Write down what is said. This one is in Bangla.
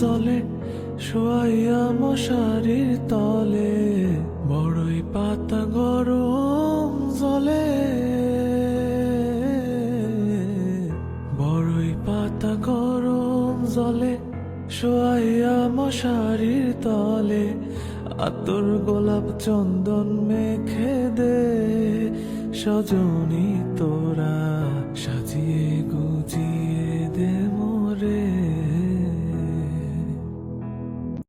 জলে, শোয়াইয়া মশারির তলে, বড়ই পাতা গরম জলে। বড়ই পাতা গরম জলে, শোয়াইয়া মশারির তলে, আতর গোলাপ চন্দন মেখে দে, সজনী তোরা